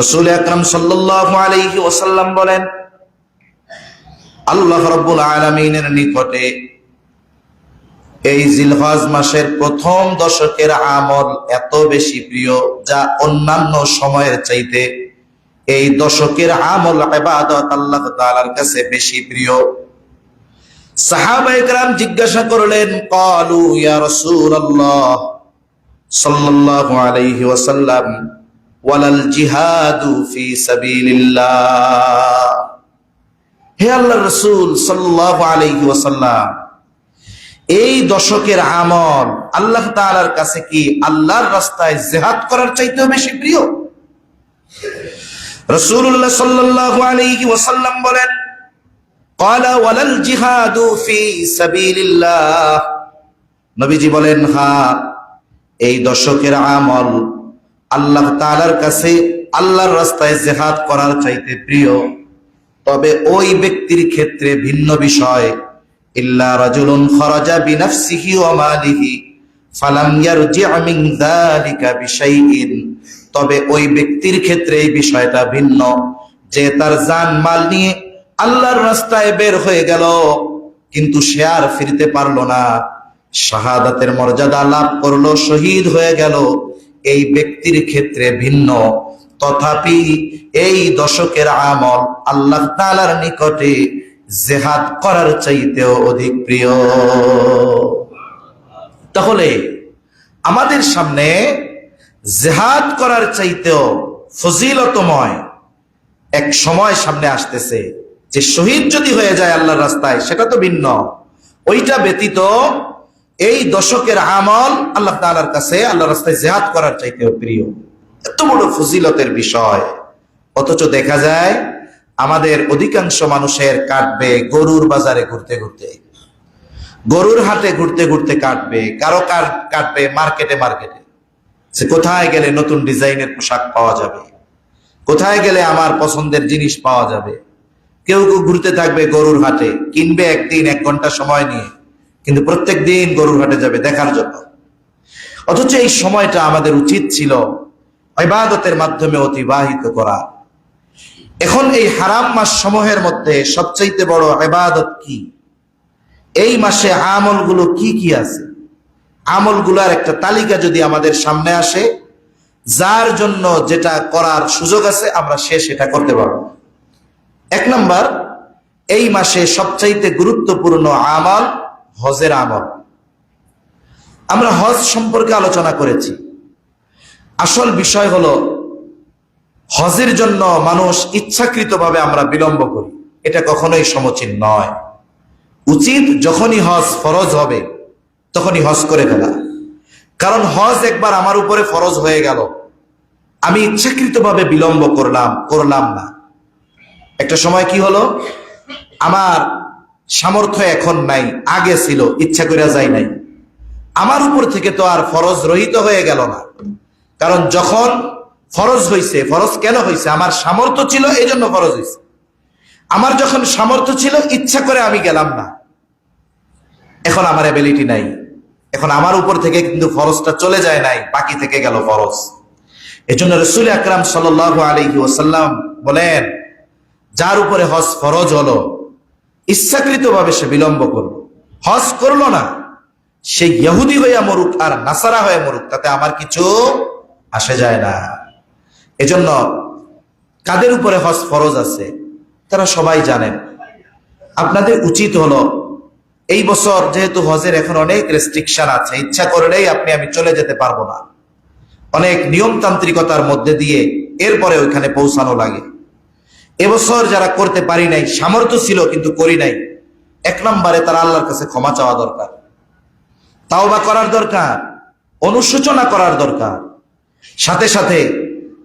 রসুল আকরম সাল্লাল্লাহু আলাইহি ওয়াসাল্লাম বলেন, আল্লাহ রব্বুল আলামিনের নিকটে এই জিলহজ মাসের প্রথম দশকের আমল এত বেশি প্রিয় যা অন্যান্য সময়ের চাইতে এই দশকের আমল ইবাদত আল্লাহ তাআলার কাছে বেশি প্রিয়। সাহাবা একরাম জিজ্ঞাসা করলেন ক্বালু ইয়া রাসূলুল্লাহ সাল্লাল্লাহু আলাইহি ওয়াসাল্লাম ওয়ালাল হে আল্লাহ রসুল এই দশকের আমল আল্লাহ কাছে কি আল্লাহর রাস্তায় জেহাদ করার চাইতেও বেশি প্রিয়? রাসূলুল্লাহ সাল্লাল্লাহু আলাইহি ওয়াসাল্লাম বলেন জিহাদু ফি নবীজি বলেন হা এই দশকের আমল আল্লাহ তালার কাছে আল্লাহর রাস্তায় জেহাদ করার চাইতে প্রিয়। তবে ওই ব্যক্তির ক্ষেত্রে ভিন্ন বিষয়। ইল্লা রাজুলুন খরাজা বিনাফসিহি ওয়া মালিহি, ফালাম ইয়ারজি' মিন যালিকা বিশাইইন। তবে ওই ব্যক্তির ক্ষেত্রে এই বিষয়টা ভিন্ন, যে তার জান মাল নিয়ে আল্লাহর রাস্তায় বের হয়ে গেল, কিন্তু সে আর ফিরতে পারল না। শাহাদাতের মর্যাদা লাভ করল, শহীদ হয়ে গেল। এই ব্যক্তির ক্ষেত্রে ভিন্ন। তথাপি এই দশকের আমল আল্লাহ তাআলার নিকটে জেহাদ করার চাইতেও অধিক প্রিয়। তাহলে আমাদের সামনে জেহাদ করার চাইতেও ফজিলতময় এক সময় সামনে আসতেছে। যে শহীদ যদি হয়ে যায় আল্লাহর রাস্তায়, সেটা তো ভিন্ন। ওইটা ব্যতীত এই দশকের আমল আল্লাহ তাআলার কাছে আল্লাহ রাস্তায় জেহাদ করার চাইতেও প্রিয়। এত বড় ফজিলতের বিষয়। অথচ দেখা যায়, আমাদের অধিকাংশ মানুষের কাটবে গরুর বাজারে ঘুরতে ঘুরতে। গরুর হাটে ঘুরতে ঘুরতে কাটবে, কার কাটবে মার্কেটে মার্কেটে। সে কোথায় গেলে নতুন ডিজাইনের পোশাক পাওয়া যাবে? কোথায় গেলে আমার পছন্দের জিনিস পাওয়া যাবে? কেউ কেউ ঘুরতে থাকবে গরুর হাটে, কিনবে একদিন, এক ঘণ্টা সময় নিয়ে। কিন্তু প্রত্যেক দিন গরুর হাটে যাবে দেখার জন্য। অথচ এই সময়টা আমাদের উচিত ছিল ইবাদতের মাধ্যমে অতিবাহিত করা। এখন এই হারাম মাস সমূহের মধ্যে সবচাইতে বড় ইবাদত কি? এই মাসে আমলগুলো কি কি আছে? আমলগুলার একটা তালিকা যদি আমাদের সামনে আসে, যার জন্য যেটা করার সুযোগ আছে, আমরা সে সেটা করতে পারব। এক নাম্বার, এই মাসে সবচাইতে গুরুত্বপূর্ণ আমল হজের আমল। আমরা হজ সম্পর্কে আলোচনা করেছি। আসল বিষয় হলো, হজের জন্য মানুষ ইচ্ছাকৃতভাবে আমরা বিলম্ব করি। এটা কখনোই সমচীন নয়। উচিত যখনই হজ ফরজ হবে, তখনই হজ করে ফেলা। কারণ হজ একবার আমার উপরে ফরজ হয়ে গেল। আমি ইচ্ছাকৃতভাবে বিলম্ব করলাম করলাম না। একটা সময় কি হলো? আমার সামর্থ্য এখন নাই, আগে ছিল, ইচ্ছা করে যায় নাই। আমার উপর থেকে তো আর ফরজ রহিত হয়ে গেল না। কারণ যখন ফরজ হয়েছে ফরজ কেন হয়েছে আমার সামর্থ্য ছিল এই জন্য ফরজ হয়েছে আমার যখন সামর্থ্য ছিল, ইচ্ছা করে আমি গেলাম না। এখন আমার অ্যাবিলিটি নাই। এখন আমার উপর থেকে কিন্তু ফরজটা চলে যায় নাই, বাকি থেকে গেল ফরজ। এজন্য রসুল আকরাম সাল আলহি ওসাল্লাম বলেন, যার উপরে হজ ফরজ হলো ইচ্ছাকৃত ভাবে সে বিলম্ব করল। হজ করল না। সে ইহুদি হইয়া মরুক আর নাসারা হয়ে মরুক, তাতে আমার কিছু আসে যায় না। এজন্য কাদের উপরে হজ ফরজ আছে, তারা সবাই জানেন আপনাদের উচিত হলো, এই বছর যেহেতু হজের এখন অনেক রেস্ট্রিকশন আছে, ইচ্ছা করলেই আপনি, আমি চলে যেতে পারব না। অনেক নিয়মতান্ত্রিকতার মধ্যে দিয়ে এরপরে ওইখানে পৌঁছানো লাগে। এবছর যারা করতে পারি নাই, সামর্থ্য ছিল কিন্তু করি নাই। এক নম্বরে তারা আল্লাহর কাছে ক্ষমা চাওয়া দরকার। তাও বা করার দরকার, অনুশোচনা করার দরকার। সাথে সাথে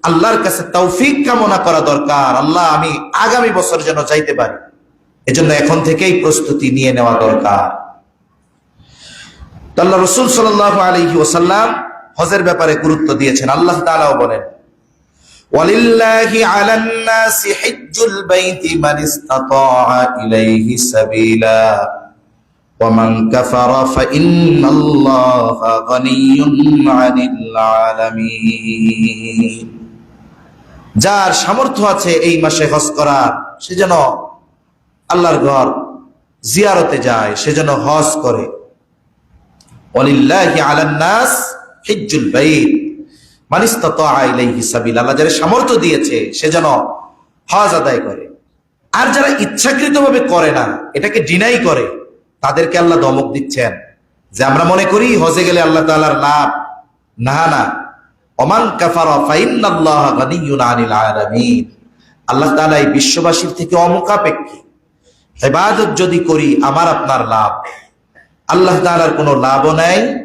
আল্লাহর কাছে তৌফিক কামনা করা দরকার। আল্লাহ, আমি আগামী বছর যেন চাইতে পারি। এজন্য এখন থেকেই প্রস্তুতি নিয়ে নেওয়া দরকার। আল্লাহ রসুল সাল আলহি ওসাল্লাম হজের ব্যাপারে গুরুত্ব দিয়েছেন। আল্লাহ তালাও বলেন ولله على الناس حج البيت من استطاع إليه سبيلا ومن كفر فإن الله غني عن العالمين যার সামর্থ্য আছে এই মাসে হজ করার সে যেন আল্লাহর ঘর জিয়ারতে যায় সে যেন হজ করে ওয়ালিল্লাহি আলান নাস হিজ্জুল বাইত মান ইসতাতাআ ইলাইহি সাবিলা, আল্লাহ যারা সামর্থ্য দিয়েছে, সে যেন হজ আদায় করে। আর যারা ইচ্ছাকৃতভাবে করে না, এটাকে ডিনাই করে, তাদেরকে আল্লাহ দমক দিচ্ছেন। যে আমরা মনে করি, হজে গেলে আল্লাহ তাআলার লাভ। না না। আনিল আল্লাহ এই বিশ্ববাসীর থেকে যদি করি, আমার আপনার লাভ। আল্লাহ কোনো লাভও নাই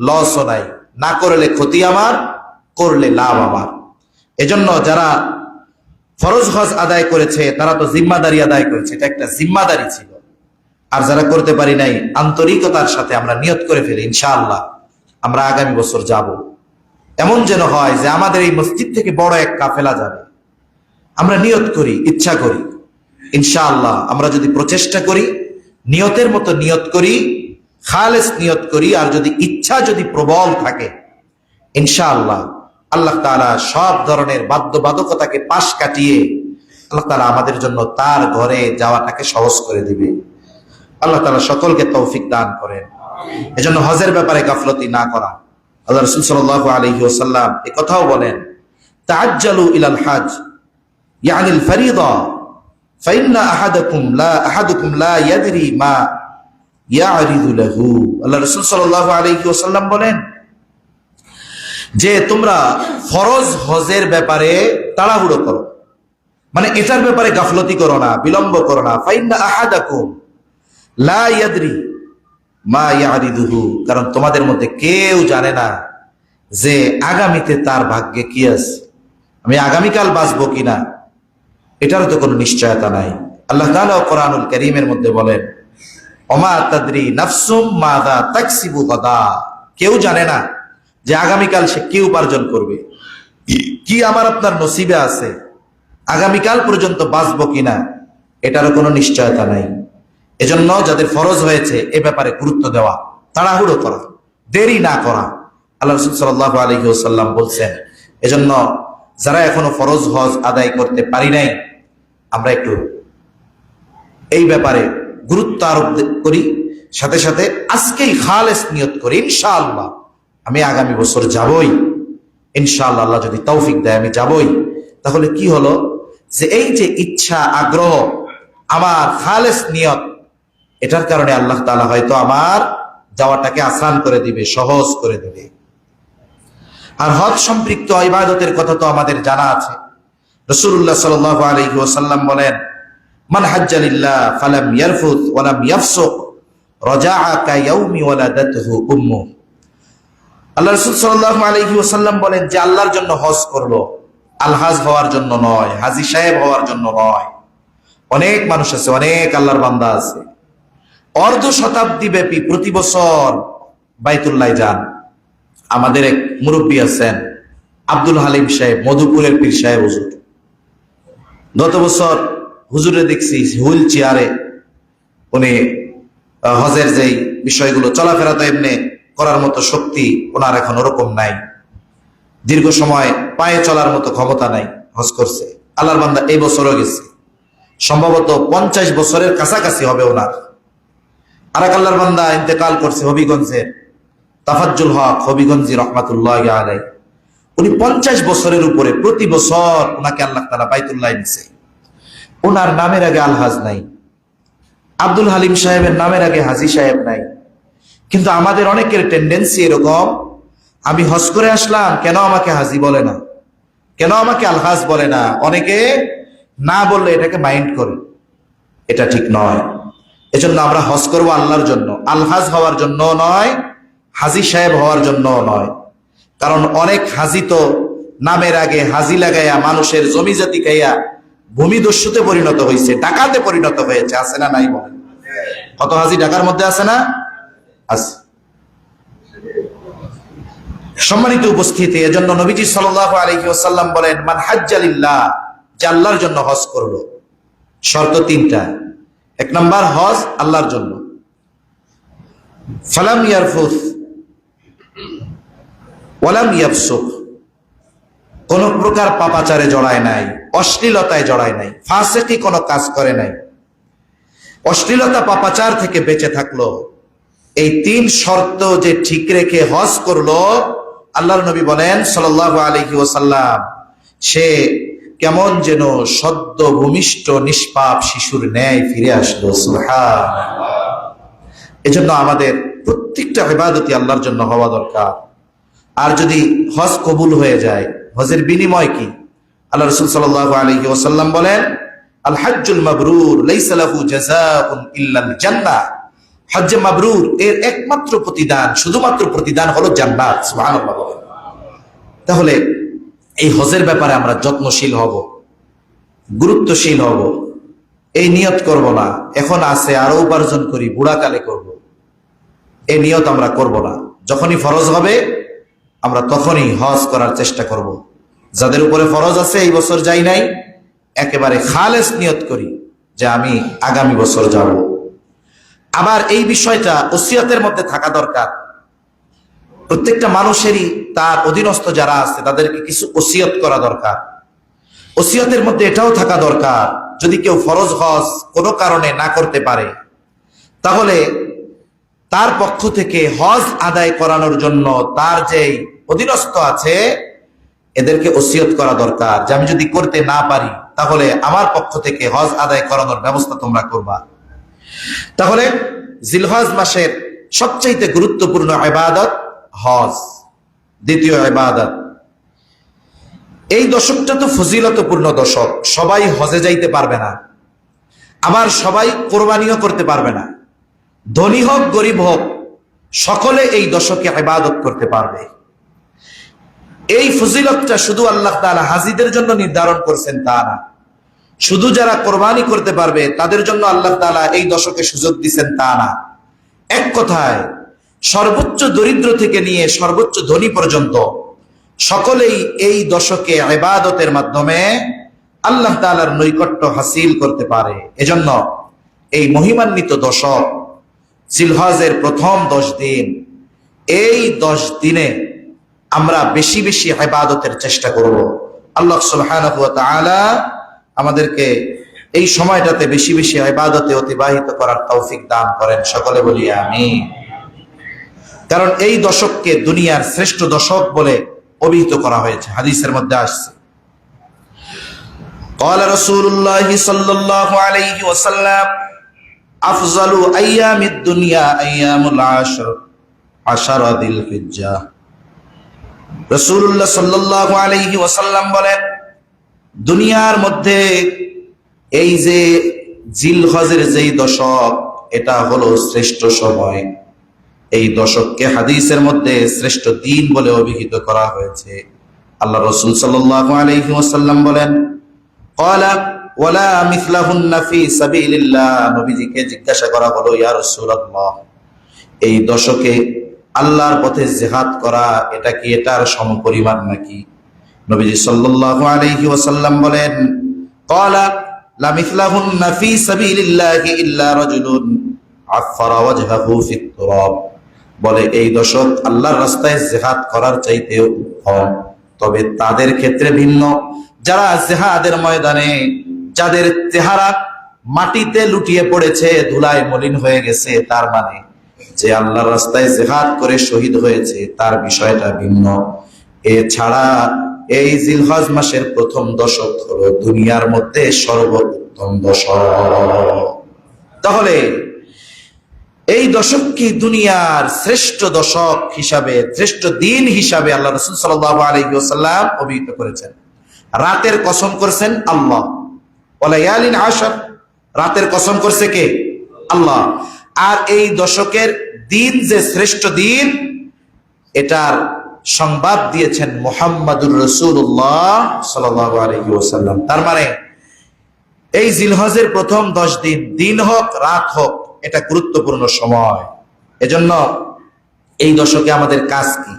লসও নাই। না করলে ক্ষতি আমার করলে লাভ আমার এজন্য যারা ফরজ হজ আদায় করেছে, তারা তো জিম্মাদারি আদায় করেছে। এটা একটা জিম্মাদারি ছিল। আর যারা করতে পারি নাই, আন্তরিকতার সাথে আমরা নিয়ত করে ফেলি, ইনশাআল্লাহ। আমরা আগামী বছর যাব। এমন যেন হয় যে আমাদের এই মসজিদ থেকে বড় এক কাফেলা যাবে। আমরা নিয়ত করি, ইচ্ছা করি। ইনশাআল্লাহ, আমরা যদি প্রচেষ্টা করি, নিয়তের মতো নিয়ত করি, খালেস নিয়ত করি, আর যদি ইচ্ছা যদি প্রবল থাকে, ইনশাআল্লাহ আল্লাহ তালা সব ধরনের বাধ্যবাধকতাকে পাশ কাটিয়ে আল্লাহ তালা আমাদের জন্য তার ঘরে যাওয়াটাকে সহজ করে দিবে। আল্লাহ তালা সকলকে তৌফিক দান করেন। এজন্য হজের ব্যাপারে গাফলতি না করা। আল্লাহ রসুল সাল আলহি এ কথাও বলেন তাজ্জালু ইলাল হাজ ইয়ানিল ফাইন্না লা, আহাদুকুম লা ইয়াদরি মা ইয়ারিদু লাহু। আল্লাহ সাল্লাল্লাহু আলাইহি ওয়াসাল্লাম বলেন যে তোমরা ফরজ হজের ব্যাপারে তাড়াহুড়ো করো। মানে এটার ব্যাপারে গাফলতি করো না, বিলম্ব করো না। লা মা কারণ তোমাদের মধ্যে কেউ জানে না যে আগামীতে তার ভাগ্যে কি আছে। আমি আগামীকাল বাঁচবো কিনা, এটারও তো কোনো নিশ্চয়তা নাই। আল্লাহ কোরআনুল করিমের মধ্যে বলেন অমা তাদরি নাফসুম মাদা তাকসিবু গাদা। কেউ জানে না। যে আগামীকাল সে কি উপার্জন করবে? কি আমার আপনার নসিবে আছে? আগামীকাল পর্যন্ত বাঁচবো কিনা? এটারও কোনো নিশ্চয়তা নাই। এজন্য যাদের ফরজ হয়েছে এ ব্যাপারে গুরুত্ব দেওয়া, তাড়াহুড়ো করা, দেরি না করা। আল্লাহ রসুল সাল্লাহ আলহি ওসাল্লাম বলছেন, এজন্য যারা এখনও ফরজ হজ আদায় করতে পারি নাই, আমরা একটু এই ব্যাপারে গুরুত্ব আরোপ করি, সাথে সাথে আজকেই খালেস নিয়ত করি, ইনশাআল্লাহ। আমি আগামী বছর যাবই। ইনশাআল্লাহ আল্লাহ যদি তৌফিক দেয়, আমি যাবই। তাহলে কি হলো? যে এই যে ইচ্ছা, আগ্রহ, আমার খালেস নিয়ত, এটার কারণে আল্লাহ তালা হয়তো আমার যাওয়াটাকে আসান করে দিবে, সহজ করে দিবে। আর হজ সম্পৃক্ত ইবাদতের কথা তো আমাদের জানা আছে। রসুল্লাহ সাল আলহি ওসাল্লাম বলেন, মান হাজ্জালিল্লাহ ফালাম ইয়ারফুত ওয়ালাম ইয়াফসুক রাজাআ কায়াউমি ওয়ালাদাতহু উম্মু আল্লাহ রাসূল সাল্লাল্লাহু আলাইহি ওয়াসাল্লাম বলেন যে আল্লাহর জন্য হজ করল। আলহাজ হওয়ার জন্য নয়, হাজি সাহেব হওয়ার জন্য নয়। অনেক মানুষ আছে, অনেক আল্লাহর বান্দা আছে। অর্ধ শতাব্দী ব্যাপী প্রতি বছর বাইতুল্লাহ যান। আমাদের এক মুরব্বী আছেন, আব্দুল হালিম সাহেব, মধুপুরের পীর সাহেব হুজুর। গত বছর হুজুরে দেখছি হুইল চেয়ারে উনি হজের যেই বিষয়গুলো, চলাফেরা তো এমনি করার মতো শক্তি ওনার এখন ওরকম নাই। দীর্ঘ সময় পায়ে চলার মতো ক্ষমতা নাই, হজ করছে। আল্লাহর বান্দা এই বছরও গেছে। সম্ভবত পঞ্চাশ বছরের কাছাকাছি হবে ওনার। আর এক আল্লাহর বান্দা ইন্তেকাল করছে হবিগঞ্জের তাফাজ্জুল হক হবিগঞ্জি রহমাতুল্লাহ আলাই উনি পঞ্চাশ বছরের উপরে প্রতি বছর ওনাকে আল্লাহ তালা বাইতুল্লাহ নিছে ওনার নামের আগে আলহাজ নাই। আব্দুল হালিম সাহেবের নামের আগে হাজি সাহেব নাই। কিন্তু আমাদের অনেকের টেন্ডেন্সি এরকম, আমি হজ করে আসলাম, কেন আমাকে হাজি বলে না? কেন আমাকে আলহাজ বলে না? অনেকে না বললে এটাকে মাইন্ড করে। এটা ঠিক নয়। এজন্য আমরা হজ করব আল্লাহর জন্য। আলহাজ হওয়ার জন্য নয়, হাজি সাহেব হওয়ার জন্য নয়। কারণ অনেক হাজি তো নামের আগে হাজি লাগাইয়া, মানুষের জমি জাতি খাইয়া ভূমি দস্যুতে পরিণত হয়েছে ডাকাতে পরিণত হয়েছে, আছে না নাই বলেন? কত হাজি ঢাকার মধ্যে আছে না? সম্মানিত উপস্থিতি, এজন্য নবীজি সাল্লাল্লাহু আলাইহি ওয়াসাল্লাম বলেন, মান হাজ্জালিল্লাহ যে আল্লাহর জন্য হজ করল। শর্ত তিনটা। এক নাম্বার, হজ আল্লাহর জন্য। ফালাম ইয়ারফুস, ওয়ালাম ইয়াফসুক। কোন প্রকার পাপাচারে জড়ায় নাই, অশ্লীলতায় জড়ায় নাই, ফাঁসেকি কোনো কাজ করে নাই। অশ্লীলতা পাপাচার থেকে বেঁচে থাকল। এই তিন শর্ত যে ঠিক রেখে হজ করল, আল্লাহর নবী বলেন সাল্লাল্লাহু আলাইহি ওয়াসাল্লাম, সে কেমন যেন সদ্য ভূমিষ্ঠ, নিষ্পাপ শিশুর ন্যায় ফিরে আসলো। এজন্য আমাদের প্রত্যেকটা ইবাদতই আল্লাহর জন্য হওয়া দরকার। আর যদি হজ কবুল হয়ে যায়, হজের বিনিময় কি? আল্লাহ রসুল সাল্লাল্লাহু আলাইহি ওয়াসাল্লাম বলেন আল হাজ্জুল মাবরুর, লাইসা লাহু জাযাউন ইল্লাল জান্নাহ। হজ্জে মাবরুর এর একমাত্র প্রতিদান, শুধুমাত্র প্রতিদান হলো জান্নাত, সুবহানাল্লাহ। তাহলে এই হজের ব্যাপারে আমরা যত্নশীল হব, গুরুত্বশীল হব, এই নিয়ত করব না, এখন আছে আরও উপার্জন করি বুড়াকালে করব। এই নিয়ত আমরা করব না, যখনই ফরজ হবে, আমরা তখনই হজ করার চেষ্টা করব। যাদের উপরে ফরজ আছে, এই বছর যাই নাই, একেবারে খালেস নিয়ত করি যে আমি আগামী বছর যাব আবার এই বিষয়টা ওসিয়তের মধ্যে থাকা দরকার। প্রত্যেকটা মানুষেরই তার অধীনস্থ যারা আছে, তাদেরকে কিছু ওসিয়ত করা দরকার। ওসিয়তের মধ্যে এটাও থাকা দরকার, যদি কেউ ফরজ হজ কোনো কারণে না করতে পারে, তাহলে তার পক্ষ থেকে হজ আদায় করানোর জন্য তার যে অধীনস্থ আছে, এদেরকে ওসিয়ত করা দরকার যে আমি যদি করতে না পারি, তাহলে আমার পক্ষ থেকে হজ আদায় করানোর ব্যবস্থা তোমরা করবা। তাহলে জিলহজ মাসের সবচাইতে গুরুত্বপূর্ণ ইবাদত হজ, দ্বিতীয় ইবাদত। এই দশকটা তো ফজিলতপূর্ণ দশক, সবাই হজে যাইতে পারবে না। আবার সবাই কোরবানিও করতে পারবে না। ধনী হোক, গরিব হোক, সকলে এই দশকে ইবাদত করতে পারবে। এই ফজিলতটা শুধু আল্লাহ তালা হাজিদের জন্য নির্ধারণ করছেন তা না। শুধু যারা কোরবানি করতে পারবে, তাদের জন্য আল্লাহ তালা এই দশকে সুযোগ দিচ্ছেন তা না। এক কথায়, সর্বোচ্চ দরিদ্র থেকে নিয়ে সর্বোচ্চ ধনী পর্যন্ত সকলেই এই দশকে ইবাদতের মাধ্যমে আল্লাহ তাআলার নৈকট্য হাসিল করতে পারে। এজন্য এই মহিমান্বিত দশক, জিলহজের প্রথম দশ দিন, এই দশ দিনে আমরা বেশি বেশি ইবাদতের চেষ্টা করব। আল্লাহ তাআলা আমাদেরকে এই সময়টাতে বেশি বেশি ইবাদতে অতিবাহিত করার তৌফিক দান করেন সকলে বলি আমিন কারণ এই দশককে দুনিয়ার শ্রেষ্ঠ দশক বলে অভিহিত করা হয়েছে হাদিসের মধ্যে আসছে قال رسول الله صلى الله عليه وسلم أفضل أيام الدنيا أيام العشر عشر ذي الحجة রসুল্লাহ সাল্লাহ আলাইহি ওয়াসাল্লাম বলেন দুনিয়ার মধ্যে এই যে জিল হজের যেই দশক, এটা হলো শ্রেষ্ঠ সময়। এই দশককে হাদিসের মধ্যে শ্রেষ্ঠ দিন বলে অভিহিত করা হয়েছে। আল্লাহ রসুল আলাইহি বলেন ওয়ালা নবীজিকে জিজ্ঞাসা করা হলো এই দশকে আল্লাহর পথে জেহাদ করা, এটা কি এটার সমপরিমাণ নাকি? নবীজি সাল্লাল্লাহু আলাইহি ওয়াসাল্লাম বলেন, ক্বালা, লা মিথলাহুন্না ফি সাবিলিল্লাহি ইল্লা রাজুলুন আফারা ওয়াজহাহু ফিত তুরাব। বলে, এই দশক আল্লাহর রাস্তায় জেহাদ করার চাইতেও কম তবে তাদের ক্ষেত্রে ভিন্ন। যারা জেহাদের ময়দানে, যাদের চেহারা মাটিতে লুটিয়ে পড়েছে, ধুলায় মলিন হয়ে গেছে, তার মানে যে আল্লাহর রাস্তায় জেহাদ করে শহীদ হয়েছে, তার বিষয়টা ভিন্ন। এছাড়া এই জিলহজ মাসের প্রথম দশক হলো দুনিয়ার মধ্যে সর্বোত্তম দশক। তাহলে এই দশক কি দুনিয়ার শ্রেষ্ঠ দশক হিসাবে, শ্রেষ্ঠ দিন হিসাবে আল্লাহ রসুল আলহিউসাল্লাম অভিহিত করেছেন? রাতের কসম করছেন আল্লাহ। ওলাইয়ালিন রাতের কসম করছে কে? আল্লাহ। আর এই দশকের দিন যে শ্রেষ্ঠ দিন, এটার সংবাদ দিয়েছেন মোহাম্মদুর রসুল্লাহ সাল্লাম তার মানে এই জিলহজের প্রথম দশ দিন দিন হোক, রাত হোক, এটা গুরুত্বপূর্ণ সময়। এজন্য এই দশকে আমাদের কাজ কি?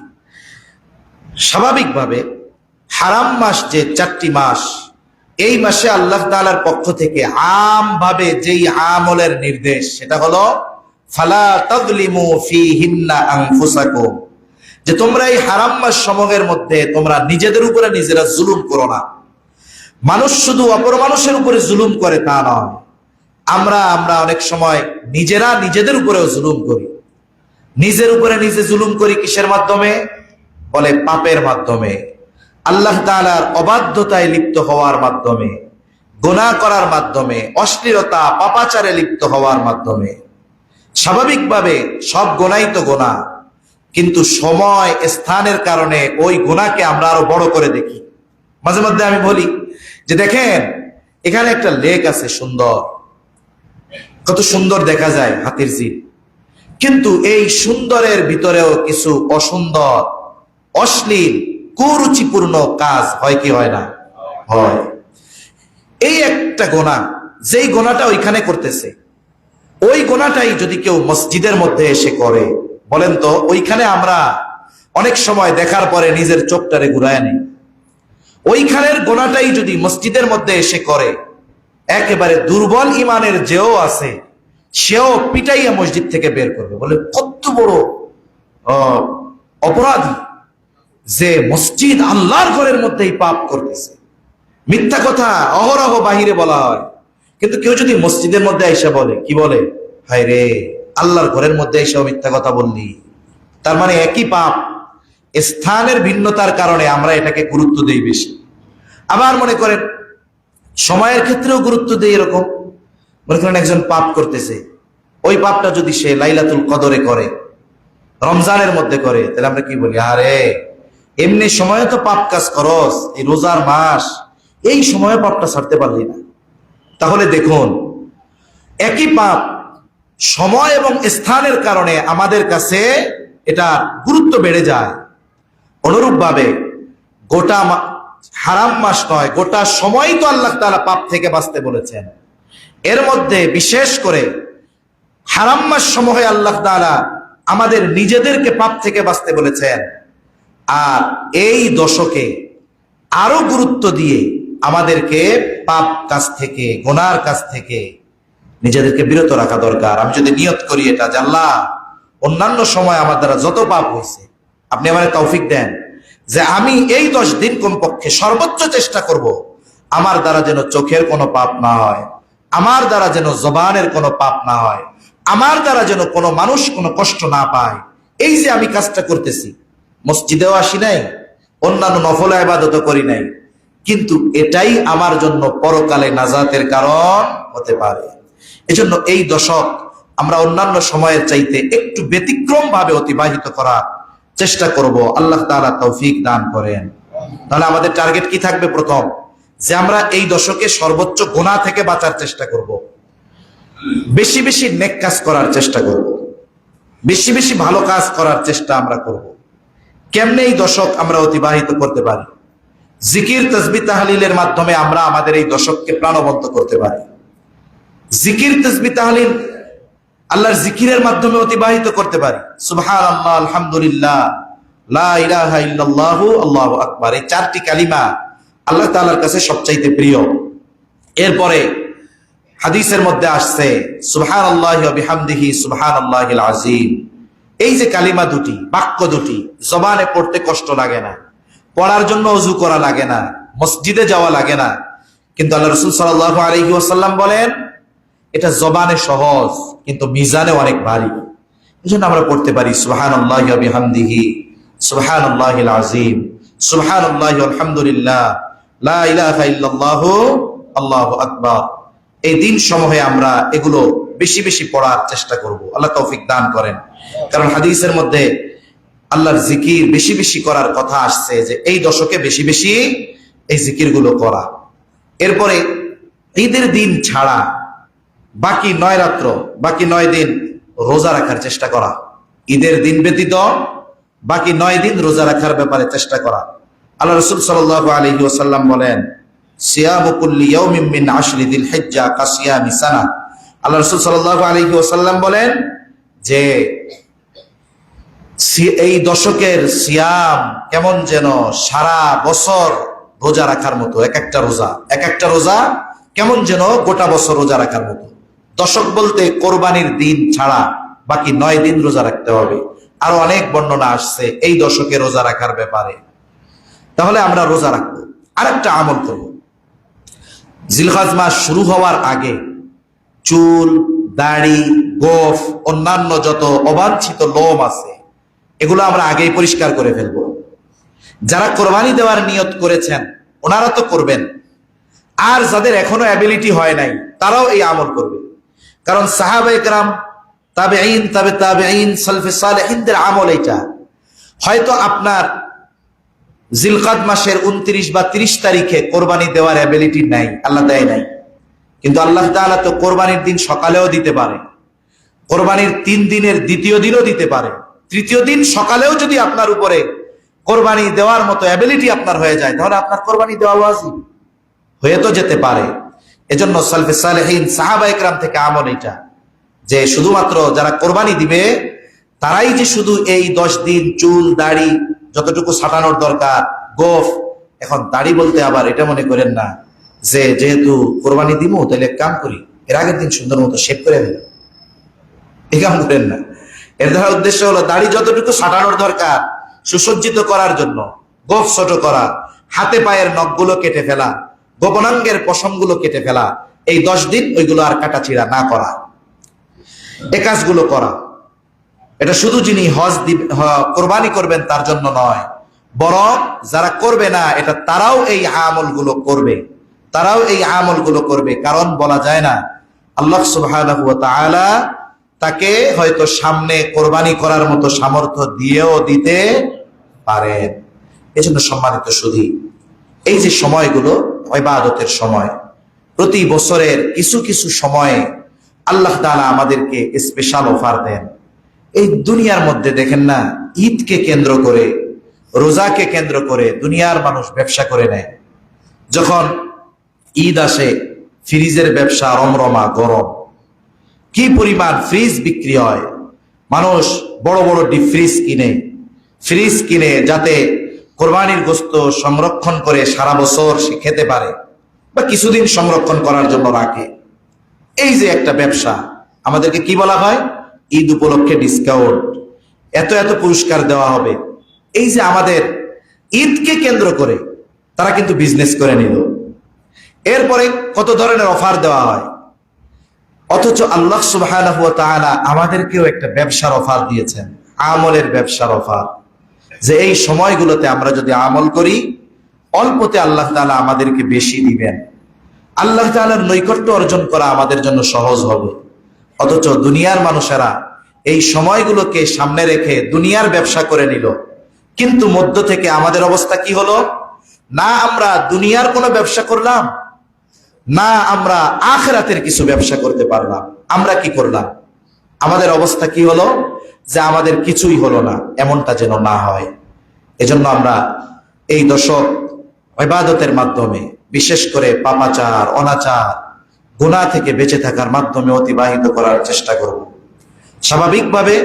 স্বাভাবিকভাবে হারাম মাস যে চারটি মাস, এই মাসে আল্লাহ তালার পক্ষ থেকে আম ভাবে যেই আমলের নির্দেশ, সেটা হলো, ফালা তাগলিমু ফি হিন্না আনফুসাকুম। যে তোমরা এই হারাম মাস সমূহের মধ্যে তোমরা নিজেদের উপরে নিজেরা জুলুম করো না। মানুষ শুধু অপর মানুষের উপরে জুলুম করে তা নয়। আমরা আমরা অনেক সময় নিজেরা নিজেদের উপরেও জুলুম করি। নিজের উপরে নিজে জুলুম করি কিসের মাধ্যমে? বলে পাপের মাধ্যমে। আল্লাহ তাআলার অবাধ্যতায় লিপ্ত হওয়ার মাধ্যমে গোনা করার মাধ্যমে, অশ্লীলতা, পাপাচারে লিপ্ত হওয়ার মাধ্যমে। স্বাভাবিকভাবে সব গোনাই তো গোনা কিন্তু সময়, স্থানের কারণে ওই গোনাকে আমরা আরও বড় করে দেখি। মাঝে মধ্যে আমি বলি যে দেখেন, এখানে একটা লেক আছে সুন্দর। কত সুন্দর দেখা যায় হাতির জিপ কিন্তু এই সুন্দরের ভিতরেও কিছু অসুন্দর, অশ্লীল, কুরুচিপূর্ণ কাজ হয় কি হয় না? হয়। এই একটা গোনা, যেই গোনাটা ওইখানে করতেছে, ওই গোনাটাই যদি কেউ মসজিদের মধ্যে এসে করে বলেন তো, ওইখানে আমরা অনেক সময় দেখার পরে নিজের চোখটারে ঘুরায় নেই। ওইখানের গোনাটাই যদি মসজিদের মধ্যে এসে করে, একেবারে দুর্বল ইমানের যেও আছে, সেও পিটাইয়া মসজিদ থেকে বের করবে। বলে, কত বড় অপরাধী যে মসজিদ আল্লাহর ঘরের মধ্যেই পাপ করতেছে। মিথ্যা কথা অহরহ বাহিরে বলা হয়। কিন্তু কেউ যদি মসজিদের মধ্যে এসে বলে, কি বলে? হায় রে আল্লাহর ঘরের মধ্যে এসেও মিথ্যা কথা বললি। তার মানে একই পাপ, স্থানের ভিন্নতার কারণে আমরা এটাকে গুরুত্ব দেই বেশি। আবার মনে করেন, সময়ের ক্ষেত্রেও গুরুত্ব দেই এরকম। মনে করেন একজন পাপ করতেছে, ওই পাপটা যদি সে লাইলাতুল কদরে করে, রমজানের মধ্যে করে, তাহলে আমরা কি বলি? আরে, এমনি সময়ে তো পাপ কাজ করস, এই রোজার মাস, এই সময়ে পাপটা ছাড়তে পারলি না। তাহলে দেখুন, একই পাপ সময় এবং স্থানের কারণে আমাদের কাছে এটা গুরুত্ব বেড়ে যায়। অনুরূপভাবে গোটা হারাম মাস নয়, গোটা সময় তো আল্লাহ তাআলা পাপ থেকে বাঁচতে বলেছেন। এর মধ্যে বিশেষ করে হারাম মাস সমূহে আল্লাহ তাআলা আমাদের নিজেদেরকে পাপ থেকে বাঁচতে বলেছেন। আর এই দশকে আরও গুরুত্ব দিয়ে আমাদেরকে পাপ কাছ থেকে, গোনার কাছ থেকে নিজেদেরকে বিরত রাখা দরকার। আমি যদি নিয়ত করি এটা আল্লাহ, অন্যান্য সময় আমার দ্বারা যত পাপ হয়েছে, আপনি আমার তৌফিক দেন। যে আমি এই দশ দিন কমপক্ষে সর্বোচ্চ চেষ্টা করব, আমার দ্বারা যেন চোখের কোনো পাপ না হয়, আমার দ্বারা যেন জবানের কোনো পাপ না হয়, আমার দ্বারা যেন কোনো মানুষ কোনো কষ্ট না পায়। এই যে আমি কাজটা করতেছি, মসজিদেও আসি নাই, অন্যান্য নফল আবাদত করি নাই, কিন্তু এটাই আমার জন্য পরকালে নাজাতের কারণ হতে পারে। এজন্য এই দশক আমরা অন্যান্য সময়ের চাইতে একটু ব্যতিক্রম ভাবে অতিবাহিত করার চেষ্টা করব। আল্লাহ তাআলা তৌফিক দান করেন। তাহলে আমাদের টার্গেট কি থাকবে প্রথম? যে আমরা এই দশকে সর্বোচ্চ গোনা থেকে বাঁচার চেষ্টা করব। বেশি বেশি নেক কাজ করার চেষ্টা করব। বেশি বেশি ভালো কাজ করার চেষ্টা আমরা করব। কেমনে এই দশক আমরা অতিবাহিত করতে পারি? জিকির তসবি তাহলিলের মাধ্যমে আমরা আমাদের এই দশককে প্রাণবন্ত করতে পারি। জিকির তসবি তাহলিল আল্লাহর জিকিরের মাধ্যমে অতিবাহিত করতে পারি। সুবহান আল্লাহ আলহামদুলিল্লাহ আল্লাহু আকবার। এই চারটি কালিমা আল্লাহ তাআলার কাছে সবচাইতে প্রিয়। এরপরে হাদিসের মধ্যে আসছে সুবহান আল্লাহ বিহামদিহি সুবহান আল্লাহিল আজিম এই যে কালিমা দুটি, বাক্য দুটি, জবানে পড়তে কষ্ট লাগে না, পড়ার জন্য অজু করা লাগে না, মসজিদে যাওয়া লাগে না। কিন্তু আল্লাহ রসুল সাল্লাহ আলহি বলেন এটা জবানে সহজ, কিন্তু মিজানে অনেক ভারী। এই জন্য আমরা পড়তে পারি সুহান আল্লাহ বিহামদিহি সুহান আল্লাহিল আজিম সুহান আল্লাহ আলহামদুলিল্লাহ ইলাহা ইল্লাল্লাহু এই দিন সমূহে আমরা এগুলো বেশি বেশি পড়ার চেষ্টা করব। আল্লাহ তৌফিক দান করেন। কারণ হাদিসের মধ্যে আল্লাহর জিকির বেশি বেশি করার কথা আসছে যে এই দশকে বেশি বেশি এই জিকিরগুলো করা। এরপরে ঈদের দিন ছাড়া বাকি নয় রাত্র, বাকি নয় দিন রোজা রাখার চেষ্টা করা। ঈদের দিন ব্যতীত বাকি নয় দিন রোজা রাখার ব্যাপারে চেষ্টা করা। আল্লাহ রসুল সাল আলহি ওসাল্লাম বলেন আল্লাহ রসুল বলেন যে এই দশকের সিয়াম কেমন যেন সারা বছর রোজা রাখার মতো, এক একটা রোজা, এক একটা রোজা কেমন যেন গোটা বছর রোজা রাখার মতো। দশক বলতে কোরবানির দিন ছাড়া বাকি নয় দিন রোজা রাখতে হবে। আরও অনেক বর্ণনা আসছে এই দশকে রোজা রাখার ব্যাপারে। তাহলে আমরা রোজা রাখব। আরেকটা আমল করব। জিলহাজ মাস শুরু হওয়ার আগে চুল, দাড়ি, গোফ, অন্যান্য যত অবাঞ্ছিত লোম আছে, এগুলো আমরা আগেই পরিষ্কার করে ফেলব। যারা কোরবানি দেওয়ার নিয়ত করেছেন, ওনারা তো করবেন। আর যাদের এখনও অ্যাবিলিটি হয় নাই, তারাও এই আমল করবে। কারণ সাহাবা একরাম তাবে আইন তবে তাবে আইন সালফে সালেহিনদের আমল এটা হয়তো আপনার জিলকাদ মাসের উনত্রিশ বা তিরিশ তারিখে কোরবানি দেওয়ার অ্যাবিলিটি নাই, আল্লাহ দেয় নাই। কিন্তু আল্লাহ তাআলা তো কোরবানির দিন সকালেও দিতে পারে। কোরবানির তিন দিনের দ্বিতীয় দিনও দিতে পারে। তৃতীয় দিন সকালেও যদি আপনার উপরে কোরবানি দেওয়ার মতো অ্যাবিলিটি আপনার হয়ে যায়, তাহলে আপনার কোরবানি দেওয়া হয়ে তো যেতে পারে। এজন্য সালফে সালেহীন সাহাবা একরাম থেকে আমল এটা যে শুধুমাত্র যারা কোরবানি দিবে, তারাই যে শুধু এই দশ দিন চুল, দাড়ি যতটুকু ছাটানোর দরকার, গোফ, এখন দাড়ি বলতে আবার এটা মনে করেন না, যে যেহেতু কোরবানি দিব তাহলে এক কাম করি, এর আগের দিন সুন্দর মতো শেভ করে ফেলে এই কাম করেন না। এর দ্বারা উদ্দেশ্য হলো দাড়ি যতটুকু ছাটানোর দরকার, সুসজ্জিত করার জন্য, গোফ ছোট করা, হাতে পায়ের নখগুলো কেটে ফেলা গোপনাঙ্গের পশমগুলো কেটে ফেলা, এই দশ দিন ওইগুলো আর কাটাছিড়া না করা। এ কাজগুলো করা। এটা শুধু যিনি হজ কোরবানি করবেন তার জন্য নয়, বরং যারা করবে না, এটা তারাও এই আমলগুলো করবে। তারাও এই আমলগুলো করবে, কারণ বলা যায় না, আল্লাহ তাআলা তাকে হয়তো সামনে কোরবানি করার মতো সামর্থ্য দিয়েও দিতে পারেন। এজন্য সম্মানিত সুধী, এই যে সময়গুলো ইবাদতের সময়। প্রতি বছরের কিছু কিছু সময়ে আল্লাহ তাআলা আমাদেরকে স্পেশাল অফার দেন। এই দুনিয়ার মধ্যে দেখেন না, ঈদকে কেন্দ্র করে, রোজাকে কেন্দ্র করে দুনিয়ার মানুষ ব্যবসা করে নেয়। যখন ঈদ আসে, ফ্রিজের ব্যবসা রমরমা, গরম। কি পরিমাণ ফ্রিজ বিক্রি হয়? মানুষ বড় বড় ডিপ ফ্রিজ কিনে। ফ্রিজ কিনে যাতে কোরবানির গোস্ত সংরক্ষণ করে সারা বছর সে খেতে পারে বা কিছুদিন সংরক্ষণ করার জন্য রাখে। এই যে একটা ব্যবসা, আমাদেরকে কি বলা হয়? ঈদ উপলক্ষে ডিসকাউন্ট এত এত পুরস্কার দেওয়া হবে। এই যে আমাদের ঈদকে কেন্দ্র করে তারা কিন্তু বিজনেস করে নিল। এরপরে কত ধরনের অফার দেওয়া হয়? অথচ আল্লাহ তাআলা আমাদেরকেও একটা ব্যবসার অফার দিয়েছেন। আমলের ব্যবসার অফার যে এই সময়গুলোতে আমরা যদি আমল করি, অল্পতে আল্লাহ তাআলা আমাদেরকে বেশি দিবেন। আল্লাহ তাআলার নৈকট্য অর্জন করা আমাদের জন্য সহজ হবে। অথচ দুনিয়ার মানুষেরা এই সময়গুলোকে সামনে রেখে দুনিয়ার ব্যবসা করে নিল। কিন্তু মধ্য থেকে আমাদের অবস্থা কি হলো? না আমরা দুনিয়ার কোনো ব্যবসা করলাম, না আমরা আখরাতের কিছু ব্যবসা করতে পারলাম। আমরা কি করলাম? আমাদের অবস্থা কি হলো? যে আমাদের কিছুই হলো না, এমনটা যেন না হয়। এজন্য আমরা এই দশক ইবাদতের মাধ্যমে, বিশেষ করে পাপাচার, অনাচার, গুনাহ থেকে বেঁচে থাকার মাধ্যমে অতিবাহিত করার চেষ্টা করব। স্বাভাবিকভাবে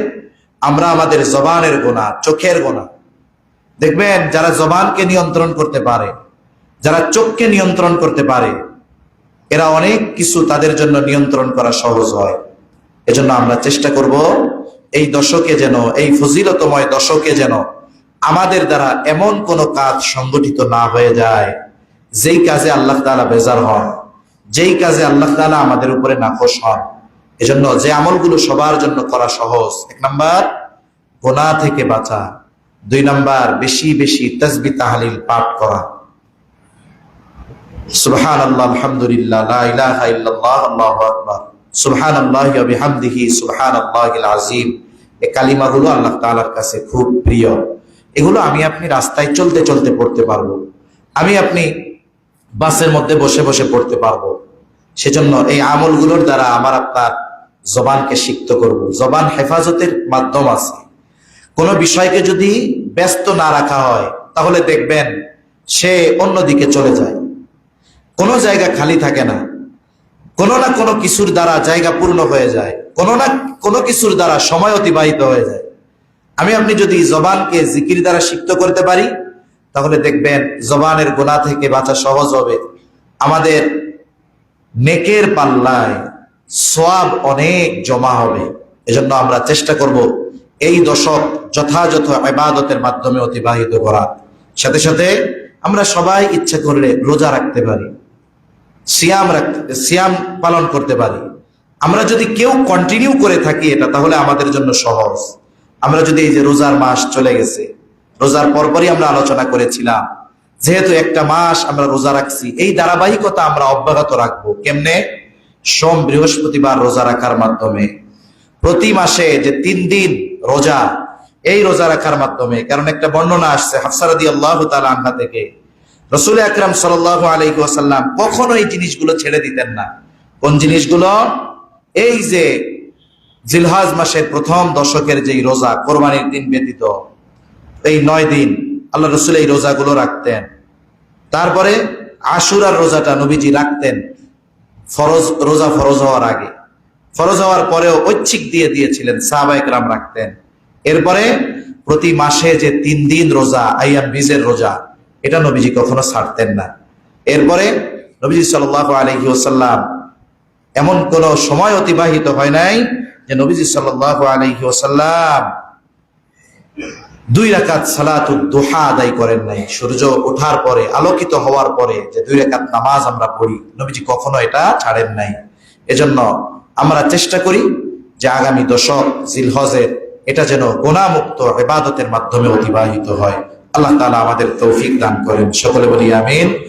আমরা আমাদের জবানের গোনা চোখের গোনা দেখবেন যারা জবানকে নিয়ন্ত্রণ করতে পারে, যারা চোখকে নিয়ন্ত্রণ করতে পারে, এরা অনেক কিছু তাদের জন্য নিয়ন্ত্রণ করা সহজ হয়। এজন্য আমরা চেষ্টা করব এই দশকে যেন, এই ফজিলতময় দশকে যেন আমাদের দ্বারা এমন কোন কাজ সংগঠিত না হয়ে যায়, যেই কাজে আল্লাহ তাআলা বেজার হন, যেই কাজে আল্লাহ তাআলা আমাদের উপরে নাখোশ হন। এজন্য যে আমলগুলো সবার জন্য করা সহজ, এক নাম্বার গোনা থেকে বাঁচা, দুই নাম্বার, বেশি বেশি তসবি তাহালিল পাঠ করা। সুবহান আল্লাহ আলহামদুলিল্লাহ ইলাহা ইল্লাল্লাহ, আল্লাহু আকবার। সুবহান আল্লাহ ওয়া বিহামদিহি সুবহান এই কালিমাগুলো আল্লাহ তালার কাছে খুব প্রিয়। এগুলো আমি আপনি রাস্তায় চলতে চলতে পড়তে পারব। আমি আপনি বাসের মধ্যে বসে বসে পড়তে পারব। সেজন্য এই আমলগুলোর দ্বারা আমার আপনার জবানকে সিক্ত করব। জবান হেফাজতের মাধ্যম আছে। কোনো বিষয়কে যদি ব্যস্ত না রাখা হয়, তাহলে দেখবেন সে অন্যদিকে চলে যায়। কোনো জায়গা খালি থাকে না। কোনো না কোনো কিছুর দ্বারা জায়গা পূর্ণ হয়ে যায়। কোনো না কোনো কিছুর দ্বারা সময় অতিবাহিত হয়ে যায়। আমি আপনি যদি জবানকে জিকির দ্বারা সিক্ত করতে পারি, তাহলে দেখবেন জবানের গোনা থেকে বাঁচা সহজ হবে। আমাদের নেকের পাল্লায় সোয়াব অনেক জমা হবে। এজন্য আমরা চেষ্টা করব এই দশক যথাযথ ইবাদতের মাধ্যমে অতিবাহিত করা সাথে সাথে আমরা সবাই ইচ্ছে করলে রোজা রাখতে পারি, সিয়াম রাখতে, সিয়াম পালন করতে পারি। আমরা যদি কেউ কন্টিনিউ করে থাকি এটা, তাহলে আমাদের জন্য সহজ। আমরা যদি এই যে রোজার মাস চলে গেছে, রোজার পরপরই আমরা আলোচনা করেছিলাম, যেহেতু একটা মাস আমরা রোজা রাখছি, এই ধারাবাহিকতা আমরা অব্যাহত রাখব। কেমনে? সোম, বৃহস্পতিবার রোজা রাখার মাধ্যমে। প্রতি মাসে যে তিন দিন রোজা, এই রোজা রাখার মাধ্যমে। কারণ একটা বর্ণনা আসছে হাফসারাদি আল্লাহ তালা থেকে। রসুল আকরাম সাল আলাইহি ওয়াসাল্লাম কখনো এই জিনিসগুলো ছেড়ে দিতেন না। কোন জিনিসগুলো? এই যে জিলহাজ মাসের প্রথম দশকের যেই রোজা, কোরবানির দিন ব্যতীত, এই নয় দিন আল্লাহ রসুল এই রোজাগুলো রাখতেন। তারপরে আশুরার রোজাটা নবীজি রাখতেন ফরজ, রোজা ফরজ হওয়ার আগে। ফরজ হওয়ার পরেও ঐচ্ছিক দিয়ে দিয়েছিলেন সাহাবাহিক রাম রাখতেন। এরপরে প্রতি মাসে যে তিন দিন রোজা আইয়াম বীজের রোজা, এটা নবীজি কখনো ছাড়তেন না। এরপরে নবীজি সাল আলহি ওসাল্লাম এমন কোন সময় অতিবাহিত হয় নাই যে নবীজি সাল আলহি ওসাল্লাম দুই রাকাত সালাতুদ দোহা আদায় করেন নাই। সূর্য ওঠার পরে, আলোকিত হওয়ার পরে যে দুই রাকাত নামাজ আমরা পড়ি, নবীজি কখনো এটা ছাড়েন নাই। এজন্য আমরা চেষ্টা করি যে আগামী দশক, জিলহজের এটা যেন গোনামুক্ত ইবাদতের মাধ্যমে অতিবাহিত হয়। আল্লাহ তাআলা আমাদের তৌফিক দান করেন। সকলে বলি আমিন।